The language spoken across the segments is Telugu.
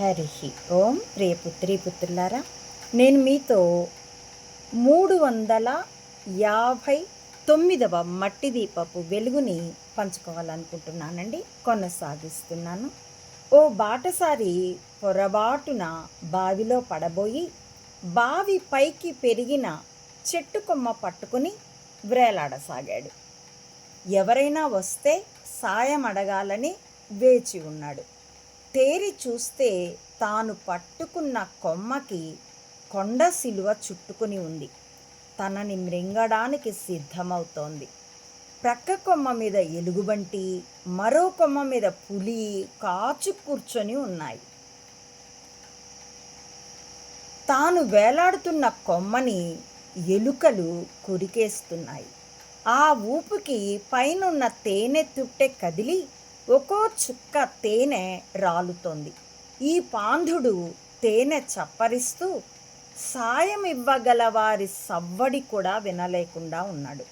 హరి ఓం ప్రియ పుత్రి పుత్రులారా నేను మీతో మూడు వందల యాభై తొమ్మిదవ మట్టి దీపపు వెలుగుని పంచుకోవాలనుకుంటున్నానండి. కొనసాగిస్తున్నాను. ఓ బాటసారి పొరబాటున బావిలో పడబోయి బావి పైకి పెరిగిన చెట్టు కొమ్మ పట్టుకుని వ్రేలాడసాగాడు ఎవరైనా వస్తే సాయం అడగాలని వేచి ఉన్నాడు. తేరి చూస్తే తాను పట్టుకున్న కొమ్మకి కొండ సిలువ చుట్టుకుని ఉంది. తనని మృంగడానికి సిద్ధమవుతోంది. ప్రక్క కొమ్మ మీద ఎలుగుబంటి మరో కొమ్మ మీద పులి కాచు కూర్చొని ఉన్నాయి. తాను వేలాడుతున్న కొమ్మని ఎలుకలు కొరికేస్తున్నాయి. ఆ ఊపుకి పైనున్న తేనె తుట్టె కదిలి ఒక్కో చుక్క తేనె రాలుతోంది. ఈ పాంధుడు తేనె చప్పరిస్తూ సాయం ఇవ్వగల వారి సవ్వడి కూడా వినలేకుండా ఉన్నాడు.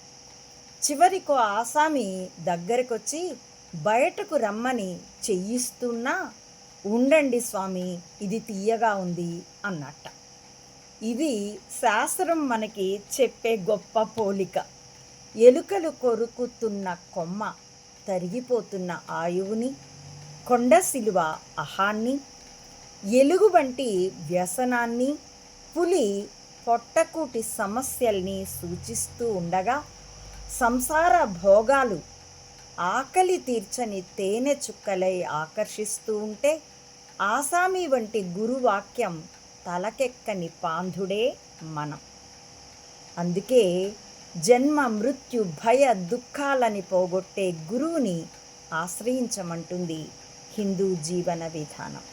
చివరికో ఆసామి దగ్గరకొచ్చి బయటకు రమ్మని చెయ్యిస్తున్నా ఉండండి స్వామి ఇది తీయగా ఉంది అన్నట్ట. ఇది శాస్త్రం మనకి చెప్పే గొప్ప పోలిక. ఎలుకలు కొరుకుతున్న కొమ్మ. తరిగిపోతున్న ఆయువుని కొండ శిలువ అహాన్ని ఎలుగు వంటి వ్యసనాన్ని పులి పొట్టకూటి సమస్యల్ని సూచిస్తూ ఉండగా సంసార భోగాలు ఆకలి తీర్చని తేనె చుక్కలై ఆకర్షిస్తూ ఉంటే ఆసామి వంటి గురువాక్యం తలకెక్కని పాంధుడే మనం. అందుకే జన్మ మృత్యు భయ దుఃఖాలని పోగొట్టే గురువుని ఆశ్రయించమంటుంది హిందూ జీవన విధానం.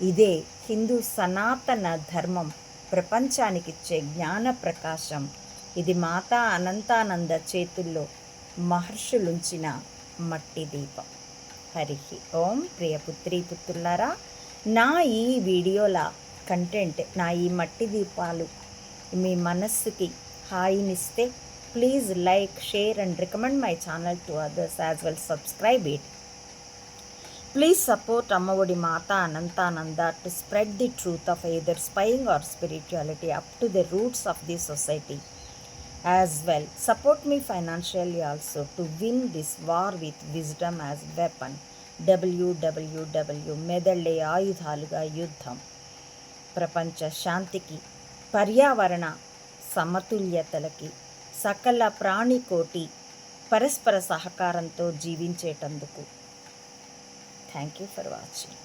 ఇదే హిందూ సనాతన ధర్మం ప్రపంచానికిచ్చే జ్ఞాన ప్రకాశం. ఇది మాతా అనంతానంద చేతుల్లో మహర్షులుంచిన మట్టి దీపం. హరిహి ఓం. ప్రియ పుత్రి పుత్రులారా నా ఈ వీడియోల కంటెంట్ నా ఈ మట్టి దీపాలు మీ మనస్సుకి హాయినిస్తే please like share and recommend my channel to others as well subscribe it please support Ammaodi Mata Anantananda to spread the truth of either spying or spirituality up to the roots of the society as well support me financially also to win this war with wisdom as weapon WWW మెదళ్ళే ఆయుధాలుగా యుద్ధం ప్రపంచ శాంతికి పర్యావరణ సమతుల్యతలకి సకల ప్రాణికోటి పరస్పర సహకారంతో జీవించేటందుకు. Thank you for watching